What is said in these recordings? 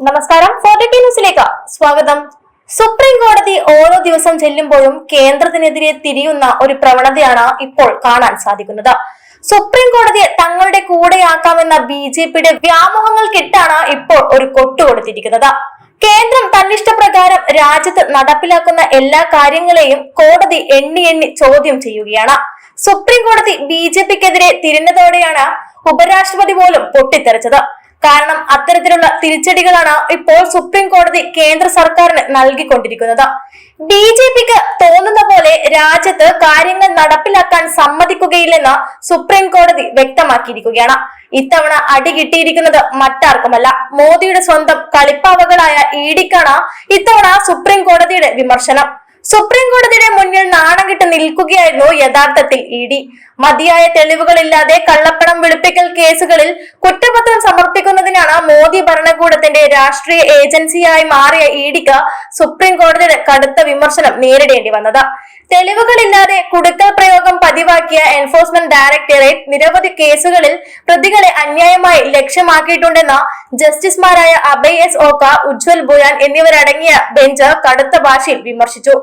നമസ്കാരം. ഫോർട്ടി ന്യൂസിലേക്ക് സ്വാഗതം. സുപ്രീം കോടതി ഓരോ ദിവസം ചെല്ലുമ്പോഴും കേന്ദ്രത്തിനെതിരെ തിരിയുന്ന ഒരു പ്രവണതയാണ് ഇപ്പോൾ കാണാൻ സാധിക്കുന്നത്. സുപ്രീം കോടതിയെ തങ്ങളുടെ കൂടെയാക്കാമെന്ന ബി ജെ പിയുടെ വ്യാമോഹങ്ങൾക്കിട്ടാണ് ഇപ്പോൾ ഒരു കൊട്ടു കൊടുത്തിരിക്കുന്നത് കേന്ദ്രം തന്നിഷ്ടപ്രകാരം രാജ്യത്ത് നടപ്പിലാക്കുന്ന എല്ലാ കാര്യങ്ങളെയും കോടതി എണ്ണി എണ്ണി ചോദ്യം ചെയ്യുകയാണ്. സുപ്രീം കോടതി ബി ജെ പിക്കെതിരെ തിരിഞ്ഞതോടെയാണ് ഉപരാഷ്ട്രപതി പോലും പൊട്ടിത്തെറിച്ചത്. കാരണം അത്തരത്തിലുള്ള തിരിച്ചടികളാണ് ഇപ്പോൾ സുപ്രീം കോടതി കേന്ദ്ര സർക്കാരിന് നൽകിക്കൊണ്ടിരിക്കുന്നത്. ബി ജെ പിക്ക് തോന്നുന്ന പോലെ രാജ്യത്ത് കാര്യങ്ങൾ നടപ്പിലാക്കാൻ സമ്മതിക്കുകയില്ലെന്ന് സുപ്രീം കോടതി വ്യക്തമാക്കിയിരിക്കുകയാണ്. ഇത്തവണ അടി കിട്ടിയിരിക്കുന്നത് മറ്റാർക്കുമല്ല. മോദിയുടെ സ്വന്തം കളിപ്പാവകളായ ഇ ഡിക്കാണ് ഇത്തവണ സുപ്രീം കോടതിയുടെ വിമർശനം. സുപ്രീം കോടതിയുടെ മുന്നിൽ നാണം കിട്ട് നിൽക്കുകയായിരുന്നു യഥാർത്ഥത്തിൽ ഇ ഡി. മതിയായ തെളിവുകളില്ലാതെ കള്ളപ്പണം വെളുപ്പിക്കൽ കേസുകളിൽ കുറ്റപത്രം സമർപ്പിക്കുന്നതിനാണ് മോദി ഭരണകൂടത്തിന്റെ രാഷ്ട്രീയ ഏജൻസിയായി മാറിയ ഇ ഡിക്ക് സുപ്രീം കോടതിയുടെ കടുത്ത വിമർശനം നേരിടേണ്ടി വന്നത്. തെളിവുകളില്ലാതെ കുടുക്കൽ പ്രയോഗം പതിവാക്കിയ എൻഫോഴ്സ്മെന്റ് ഡയറക്ടറേറ്റ് നിരവധി കേസുകളിൽ പ്രതികളെ അന്യായമായി ലക്ഷ്യമാക്കിയിട്ടുണ്ടെന്ന് ജസ്റ്റിസുമാരായ അഭയ് എസ് ഓക്ക ഉജ്വൽ ബുയാൻ എന്നിവരടങ്ങിയ ബെഞ്ച് കടുത്ത ഭാഷയിൽ വിമർശിച്ചു.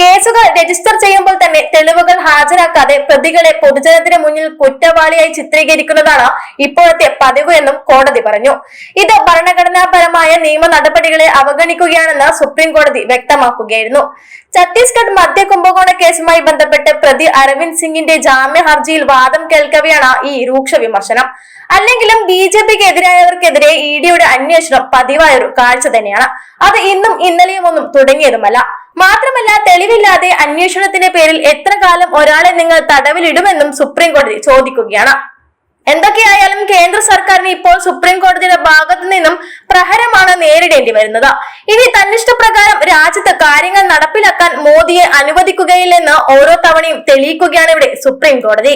കേസുകൾ രജിസ്റ്റർ ചെയ്യുമ്പോൾ തന്നെ തെളിവുകൾ ഹാജരാക്കാതെ പ്രതികളെ പൊതുജനത്തിന് മുന്നിൽ കുറ്റവാളിയായി ചിത്രീകരിക്കുന്നതാണ് ഇപ്പോഴത്തെ പതിവ് എന്നും കോടതി പറഞ്ഞു. ഇത് ഭരണഘടനാപരമായ നിയമ നടപടികളെ അവഗണിക്കുകയാണെന്ന് സുപ്രീം കോടതി വ്യക്തമാക്കുകയായിരുന്നു. ഛത്തീസ്ഗഡ് മദ്യ കുംഭകോണ കേസുമായി ബന്ധപ്പെട്ട് പ്രതി അരവിന്ദ് സിംഗിന്റെ ജാമ്യ ഹർജിയിൽ വാദം കേൾക്കവെയാണ് ഈ രൂക്ഷ വിമർശനം. അല്ലെങ്കിലും ബി ജെ പിക്ക് എതിരായവർക്കെതിരെ ഇ ഡിയുടെ അന്വേഷണം പതിവായ ഒരു കാഴ്ച തന്നെയാണ്. അത് ഇന്നും ഇന്നലെയും ഒന്നും തുടങ്ങിയതുമല്ല. മാത്രമല്ല തെളിവില്ലാതെ അന്വേഷണത്തിന്റെ പേരിൽ എത്ര കാലം ഒരാളെ നിങ്ങൾ തടവിലിടുമെന്നും സുപ്രീം കോടതി ചോദിക്കുകയാണ്. എന്തൊക്കെയായാലും കേന്ദ്ര സർക്കാരിന് ഇപ്പോൾ സുപ്രീം കോടതിയുടെ ഭാഗത്തു നിന്നും പ്രഹരമാണ് നേരിടേണ്ടി വരുന്നത്. ഇനി തന്നിഷ്ടപ്രകാരം രാജ്യത്ത് കാര്യങ്ങൾ നടപ്പിലാക്കാൻ മോദിയെ അനുവദിക്കുകയില്ലെന്ന് ഓരോ തവണയും തെളിയിക്കുകയാണ് ഇവിടെ സുപ്രീം കോടതി.